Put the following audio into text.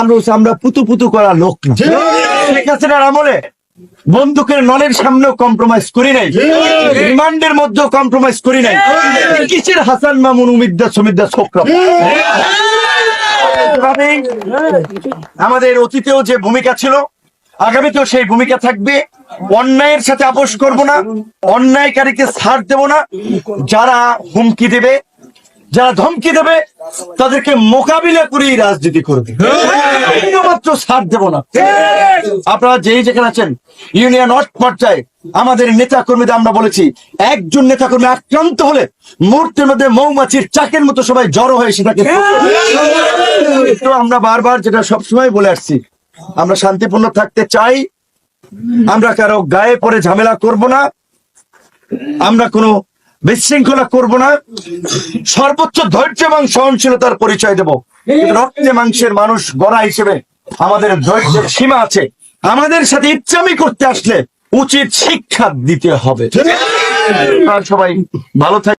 আমরা হচ্ছে আমরা পুতু পুতু করা লোক না। শেখ হাসিনার আমলে বন্দুকের নলের সামনেও কম্প্রোমাইজ করি নাই। রিমান্ডের মধ্যেও কম্প্রোমাইজ করি নাই। কিসের হাসান মামুন উমিদ্দা সমিদ্দা ছোকরা আমাদের অতীতেও যে ভূমিকা ছিল আগামীতেও সেই ভূমিকা থাকবে। অন্যায়ের সাথে আপোষ করব না অন্যায়কারীকে ছাড় দেব না। যারা হুমকি দেবে যারা ধমকি দেবে, তাদেরকে মোকাবিলা করেই রাজনীতি করবে। মাত্র ছাড় দেব না। আপনারা যেই যেখানে আছেন, ইউনিয়ন অট পর্যায়ে, আমাদের নেতা কর্মীদের আমরা বলেছি, একজন নেতা কর্মী আক্রান্ত হলে মুহূর্তের মধ্যে মৌমাছির চাকের মতো সবাই জড়ো হয়ে সেটাকে তো আমরা বারবার যেটা সবসময় বলে আসছি, আমরা শান্তিপূর্ণ থাকতে চাই, আমরা কারও গায়ে পরে ঝামেলা করব না, আমরা কোনো বিশৃঙ্খলা করব না। সর্বোচ্চ ধৈর্য এবং সহনশীলতার পরিচয় দেব। রক্তে মাংসের মানুষ গড়া হিসেবে আমাদের ধৈর্যের সীমা আছে। আমাদের সাথে ইচ্ছামি করতে আসলে উচিত শিক্ষা দিতে হবে। সবাই ভালো থাক